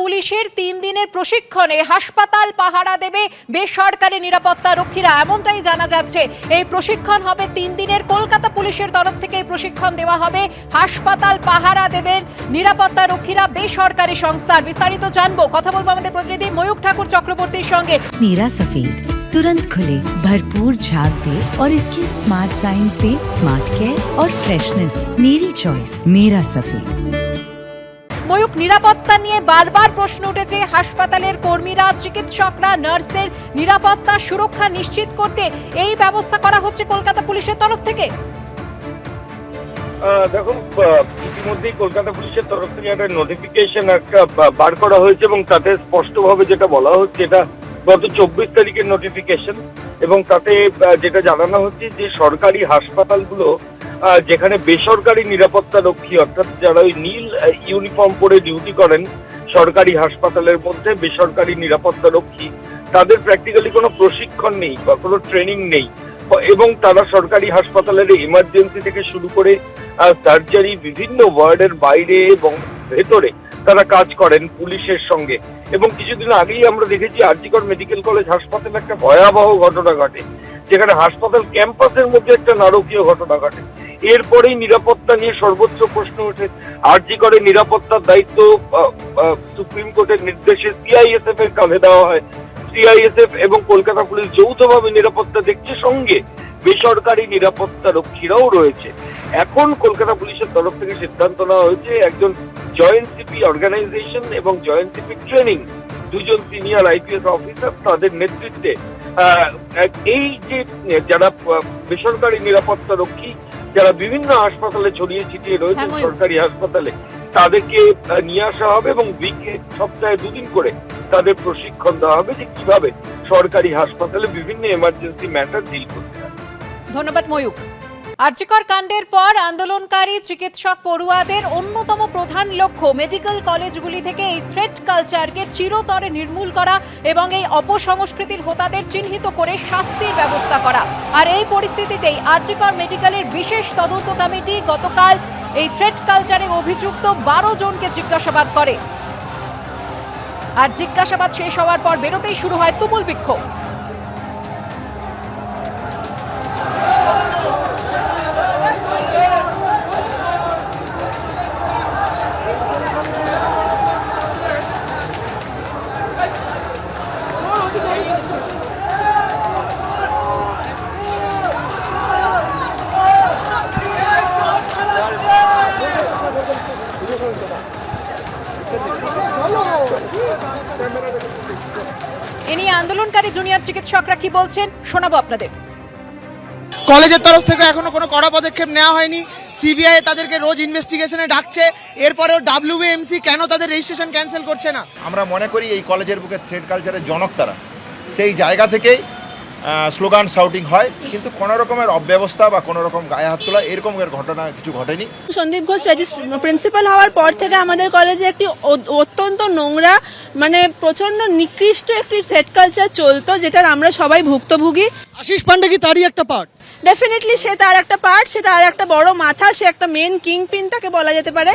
পুলিশের তিন দিনের প্রশিক্ষণে হাসপাতাল পাহারা দেবে বেসরকারি নিরাপত্তা রক্ষীরা এমনটাই জানা যাচ্ছে এই প্রশিক্ষণ হবে তিন দিনের কলকাতা পুলিশের তরফ থেকে এই প্রশিক্ষণ দেওয়া হবে হাসপাতাল পাহারা দেবেন নিরাপত্তা রক্ষীরা বেসরকারি সংস্থার বিস্তারিত জানবো কথা বলবো আমাদের প্রতিনিধি ময়ূক ঠাকুর চক্রবর্তীর সঙ্গে नीरा सफेद तुरंत खुले भरपूर झाग दे और इसकी स्मार्ट साइंस दे स्मार्ट केयर और फ्रेशनेस मेरी चॉइस मेरा सफेद ময়ূক নিরাপত্তা নিয়ে বারবার প্রশ্ন উঠেছে হাসপাতালের কর্মীরা, চিকিৎসকরা, নার্সদের নিরাপত্তা সুরক্ষা নিশ্চিত করতে এই ব্যবস্থা করা হচ্ছে কলকাতা পুলিশের তরফ থেকে? দেখো ইতিমধ্যেই কলকাতা পুলিশের তরফ থেকে একটা নোটিফিকেশন একটা বার করা হয়েছে এবং তাতে স্পষ্টভাবে যেটা বলা হচ্ছে, এটা গত চব্বিশ তারিখের নোটিফিকেশন এবং তাতে যেটা জানানো হচ্ছে যে সরকারি হাসপাতালগুলো যেখানে বেসরকারি নিরাপত্তা রক্ষী, অর্থাৎ যারা ওই নীল ইউনিফর্ম পরে ডিউটি করেন, সরকারি হাসপাতালের মধ্যে বেসরকারি নিরাপত্তা রক্ষী, তাদের প্র্যাকটিক্যালি কোনো প্রশিক্ষণ নেই বা কোনো ট্রেনিং নেই। এবং তারা সরকারি হাসপাতালের ইমার্জেন্সি থেকে শুরু করে সার্জারি বিভিন্ন ওয়ার্ডের বাইরে এবং ভেতরে তারা কাজ করেন পুলিশের সঙ্গে। এবং কিছুদিন আগেই আমরা দেখেছি আরজিকর মেডিকেল কলেজ হাসপাতালে একটা ভয়াবহ ঘটনা ঘটে, যেখানে হাসপাতাল ক্যাম্পাসের মধ্যে একটা নারকীয় ঘটনা ঘটে। এরপরেই নিরাপত্তা নিয়ে সর্বোচ্চ প্রশ্ন ওঠে। আরজিকরের নিরাপত্তার দায়িত্ব সুপ্রিম কোর্টের নির্দেশে সিআইএসএফ এর কাঁধে দেওয়া হয়। সিআইএসএফ এবং কলকাতা পুলিশ যৌথভাবে নিরাপত্তা দেখছে সঙ্গে বেসরকারি নিরাপত্তা রক্ষীরাও রয়েছে। এখন কলকাতা পুলিশের তরফ থেকে সিদ্ধান্ত নেওয়া হয়েছে, একজন জয়েন্ট সিপি অর্গানাইজেশন এবং জয়েন্ট সিপি ট্রেনিং দুজন সিনিয়র আইপিএস অফিসার তাদের নেতৃত্বে। এই যে যারা বেসরকারি নিরাপত্তা রক্ষী যারা বিভিন্ন হাসপাতালে ছড়িয়ে ছিটিয়ে রয়েছে হ্যাঁ, সরকারি হাসপাতালে তাদেরকে নিয়ে আসা হবে এবং উইকে সপ্তাহে দুদিন করে তাদের প্রশিক্ষণ দেওয়া হবে যে কীভাবে সরকারি হাসপাতালে বিভিন্ন এমার্জেন্সি ম্যাটার ডিল করতে হয়। ধন্যবাদ ময়ূক আর্যিকর কাণ্ডের পর আন্দোলনকারী চিকিৎসক পড়ুয়াদের অন্যতম প্রধান লক্ষ্য মেডিকেল কলেজগুলি থেকে এই থ্রেট কালচারকে চিরতরে নির্মূল করা এবং এই অপসংস্কৃতির হোতাদের চিহ্নিত করে শাস্তির ব্যবস্থা করা। আর এই পরিস্থিতিতেই আর্যিকর মেডিকেলের বিশেষ তদন্ত কমিটি গতকাল এই থ্রেট কালচারে অভিযুক্ত বারো জনকে জিজ্ঞাসাবাদ করে। আর জিজ্ঞাসাবাদ শেষ হওয়ার পর বেরোতেই শুরু হয় তুমুল বিক্ষোভ। এ নিয়ে আন্দোলনকারী জুনিয়র চিকিৎসকরা কি বলছেন শোনাবো আপনাদের। কলেজের তরফ থেকে এখনও কোনো কড়া পদক্ষেপ নেওয়া হয়নি। সিবিআই তাদেরকে রোজ ইনভেস্টিগেশনে ডাকছে। এরপরেও ডাব্লিউবিএমসি কেন তাদের রেজিস্ট্রেশন ক্যান্সেল করছে না? আমরা মনে করি এই কলেজের বুকে থ্রেড কালচারের জনক তারা। সেই জায়গা থেকেই স্লোগান শাউটিং হয় কিন্তু কোনো রকমের অব্যবস্থা বা কোনো রকম গায়ে হাত তোলা এরকমের ঘটনা কিছু ঘটেনি। সন্দীপ ঘোষ প্রিন্সিপাল হওয়ার পর থেকে আমাদের কলেজে একটি অত্যন্ত নোংরা মানে প্রচণ্ড নিকৃষ্ট একটি সেট কালচার চলতো যেটার আমরা সবাই ভুক্তভোগী। আশিস পান্ডে কি তারই একটা পার্ট ডেফিনেটলি সে তার একটা পার্ট সে তার একটা বড় মাথা সে একটা মেন কিং পিন তাকে বলা যেতে পারে।